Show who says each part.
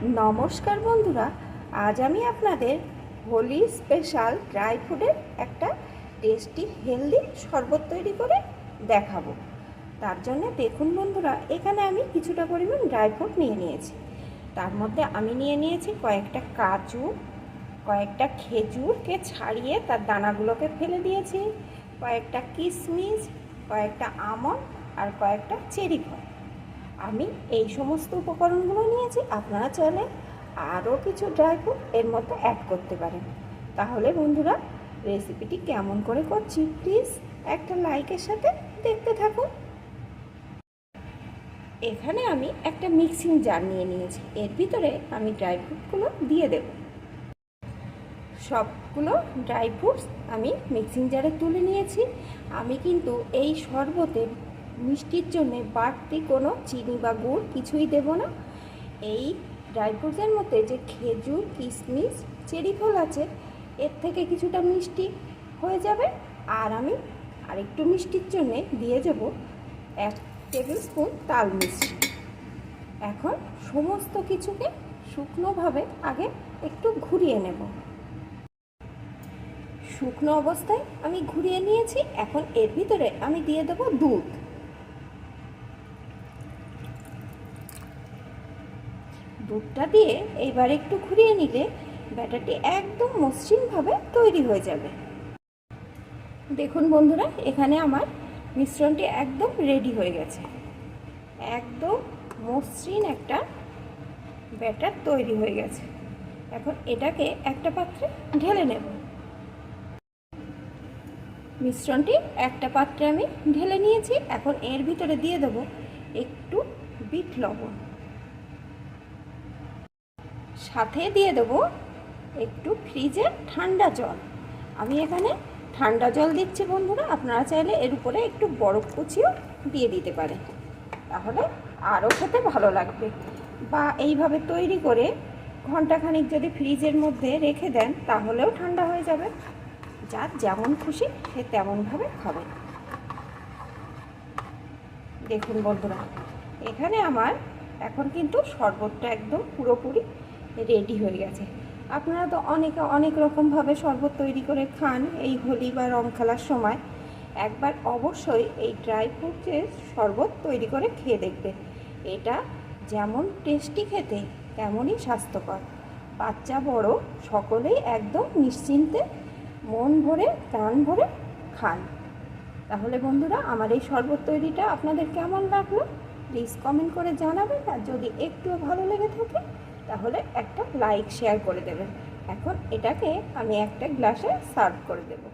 Speaker 1: নমস্কার বন্ধুরা, আজ আমি আপনাদের হোলি স্পেশাল ড্রাই ফ্রুটের একটা টেস্টি হেলদি শরবত তৈরি করে দেখাবো। তার জন্য দেখুন বন্ধুরা, এখানে আমি কিছুটা পরিমাণ ড্রাই ফ্রুট নিয়ে নিয়েছি। তার মধ্যে আমি নিয়ে নিয়েছি কয়েকটা কাজু, কয়েকটা খেজুরকে ছাড়িয়ে তার দানাগুলোকে ফেলে দিয়েছি, কয়েকটা কিশমিশ কয়েকটা আমন্ড আর কয়েকটা চেরি ফল আমি এই সমস্ত উপকরণগুলো নিয়েছি, আপনারা চাইলে আরও কিছু ড্রাই ফ্রুট এর মধ্যে অ্যাড করতে পারেন। তাহলে বন্ধুরা রেসিপিটি কেমন করে করছি প্লিজ একটা লাইকের সাথে দেখতে থাকুন। এখানে আমি একটা মিক্সিং জার নিয়ে নিয়েছি, এর ভিতরে আমি ড্রাই ফ্রুটগুলো দিয়ে দেব। সবগুলো ড্রাই ফ্রুটস আমি মিক্সিং জারে তুলে নিয়েছি। আমি কিন্তু এই শরবতে মিষ্টির জন্য বাড়তি কোনো চিনি বা গুড় কিছুই দেব না। এই ড্রাই ফ্রুটসের মধ্যে যে খেজুর কিশমিশ চেরি ফল আছে, এর থেকে কিছুটা মিষ্টি হয়ে যাবে। আর আমি আরেকটু মিষ্টির জন্যে দিয়ে দেবো এক টেবিল স্পুন তাল মিষ্টি এখন সমস্ত কিছুকে শুকনোভাবে আগে একটু ঘুরিয়ে নেব। শুকনো অবস্থায় আমি ঘুরিয়ে নিয়েছি, এখন এর ভিতরে আমি দিয়ে দেবো দুধ। দুধটা দিয়ে এইবার একটু ঘুরিয়ে নিলে ব্যাটারটি একদম মসৃণভাবে তৈরি হয়ে যাবে। দেখুন বন্ধুরা, এখানে আমার মিশ্রণটি একদম রেডি হয়ে গেছে। একদম মসৃণ একটা ব্যাটার তৈরি হয়ে গেছে। এখন এটাকে একটা পাত্রে ঢেলে নেব। মিশ্রণটি একটা পাত্রে আমি ঢেলে নিয়েছি। এখন এর ভিতরে দিয়ে দেব একটু বিট লবণ। সাথে দিয়ে দেবো একটু ফ্রিজে ঠান্ডা জল। আমি এখানে ঠান্ডা জল দিচ্ছি বন্ধুরা, আপনারা চাইলে এর উপরে একটু বরফ কুচিও দিয়ে দিতে পারেন। তাহলে আরও খেতে ভালো লাগবে। বা এইভাবে তৈরি করে ঘন্টাখানিক যদি ফ্রিজের মধ্যে রেখে দেন, তাহলেও ঠান্ডা হয়ে যাবে। যার যেমন খুশি সে তেমনভাবে খাবে। দেখুন বন্ধুরা, এখানে আমার এখন কিন্তু শরবতটা একদম পুরোপুরি রেডি হয়ে গেছে। আপনারা তো অনেকে অনেক রকমভাবে শরবত তৈরি করে খান এই হোলি বা রং খেলার সময়। একবার অবশ্যই এই ড্রাই ফ্রুটের শরবত তৈরি করে খেয়ে দেখবে এটা যেমন টেস্টি খেতে, তেমনই স্বাস্থ্যকর। বাচ্চা, বড়, সকলেই একদম নিশ্চিন্তে মন ভরে, প্রাণ ভরে খান। তাহলে বন্ধুরা, আমার এই শরবত তৈরিটা আপনাদের কেমন লাগল? প্লিজ কমেন্ট করে জানাবেন। আর যদি একটুও ভালো লেগে থাকে তাহলে একটা লাইক শেয়ার করে দেবেন। এখন এটাকে আমি একটা গ্লাসে সার্ভ করে দেবো।